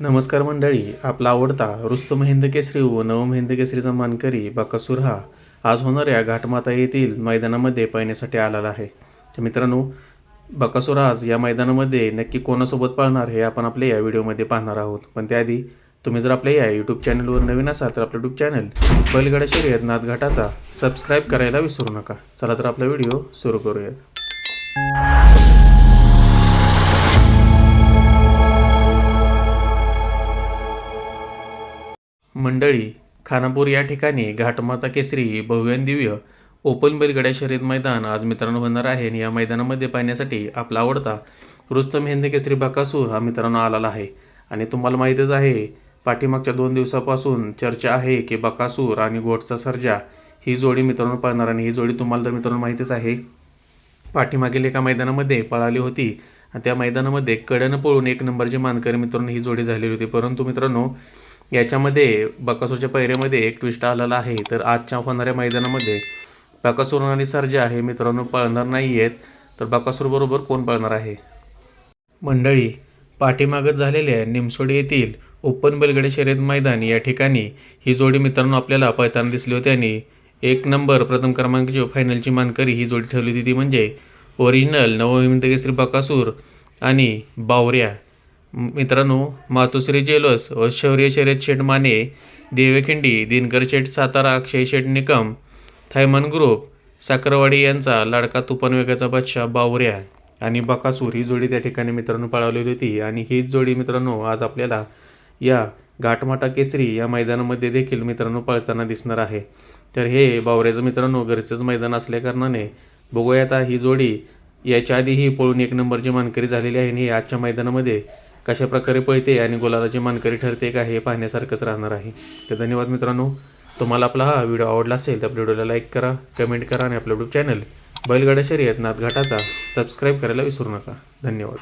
नमस्कार मंडळी आपला आवडता रुस्तम हिंद केसरी व नवम हिंद केसरीचा मानकरी बकासूर हा आज होणाऱ्या घाटमाता येथील मैदानामध्ये पाहण्यासाठी आलेला आहे. तर मित्रांनो बकासूर आज या मैदानामध्ये नक्की कोणासोबत पाळणार हे आपण आपल्या या व्हिडिओमध्ये पाहणार आहोत. पण त्याआधी तुम्ही जर आपल्या या यूट्यूब चॅनलवर नवीन असाल तर आपलं यूट्यूब चॅनल बैलगाडा शर्यत नाथघाटाचा सबस्क्राईब करायला विसरू नका. चला तर आपला व्हिडिओ सुरू करूयात. मंडळी खानापूर या ठिकाणी घाटमाता केसरी भव्य दिव्य ओपन बैलगड्या शर्यत मैदान आज मित्रांनो होणार आहे आणि या मैदानामध्ये पाहण्यासाठी आपला आवडता रुस्तम हिंद केसरी बकासूर हा मित्रांनो आलेला आहे. आणि तुम्हाला माहीतच आहे पाठीमागच्या दोन दिवसापासून चर्चा आहे की बकासूर आणि गोटचा सर्जा ही जोडी मित्रांनो पळणार आणि ही जोडी तुम्हाला तर मित्रांनो माहीतच आहे. पाठीमागील एका मैदानामध्ये पळाली होती आणि त्या मैदानामध्ये कडनं पळून एक नंबरची मानकरी मित्रांनो ही जोडी झालेली होती. परंतु मित्रांनो याच्यामध्ये बकासूरच्या पैऱ्यामध्ये एक ट्विस्ट आलेला आहे. तर आजच्या होणाऱ्या मैदानामध्ये बकासूर आणि सर्जा आहे मित्रांनो पळणार नाही आहेत. तर बकासूरबरोबर कोण पळणार आहे? मंडळी पाठीमागत झालेल्या निमसोडी येथील ओपन बेलगडे शर्यत मैदान या ठिकाणी ही जोडी मित्रांनो आपल्याला पळताना दिसली होती आणि एक नंबर प्रथम क्रमांकाची फायनलची मानकरी ही जोडी ठेवली होती ती म्हणजे ओरिजिनल नवहिंदकेसरी बकासूर आणि बावऱ्या. मित्रांनो मातोश्री जेलस व शौर्य शर्यत शेठ माने देवखिंडी दिनकर शेठ सातारा अक्षय शेठ निकम थायमन ग्रुप साखरवाडी यांचा लाडका तुपन वेगाचा बादशाह बावऱ्या आणि बकासूर ही जोडी त्या ठिकाणी मित्रांनो पळवलेली होती. आणि हीच जोडी मित्रांनो आज आपल्याला या घाटमाटा केसरी या मैदानामध्ये देखील मित्रांनो पळताना दिसणार आहे. तर हे बावऱ्याचं मित्रांनो घरचंच मैदान असल्याकारणाने बघूया आता ही जोडी याच्या आधीही पळून एक नंबरची मानकरी झालेली आहे आणि आजच्या मैदानामध्ये कशा प्रकारे पळते आणि गोलालाची मानकरी ठरते का हे पाहण्यासारखंच राहणार आहे. तर धन्यवाद मित्रांनो. तुम्हाला आपला हा व्हिडिओ आवडला असेल तर आपल्या व्हिडिओला लाईक करा कमेंट करा आणि आपलं यूट्यूब चॅनल बैलगाड्या शर्यत नाथघाटाचा सबस्क्राईब करायला विसरू नका. धन्यवाद.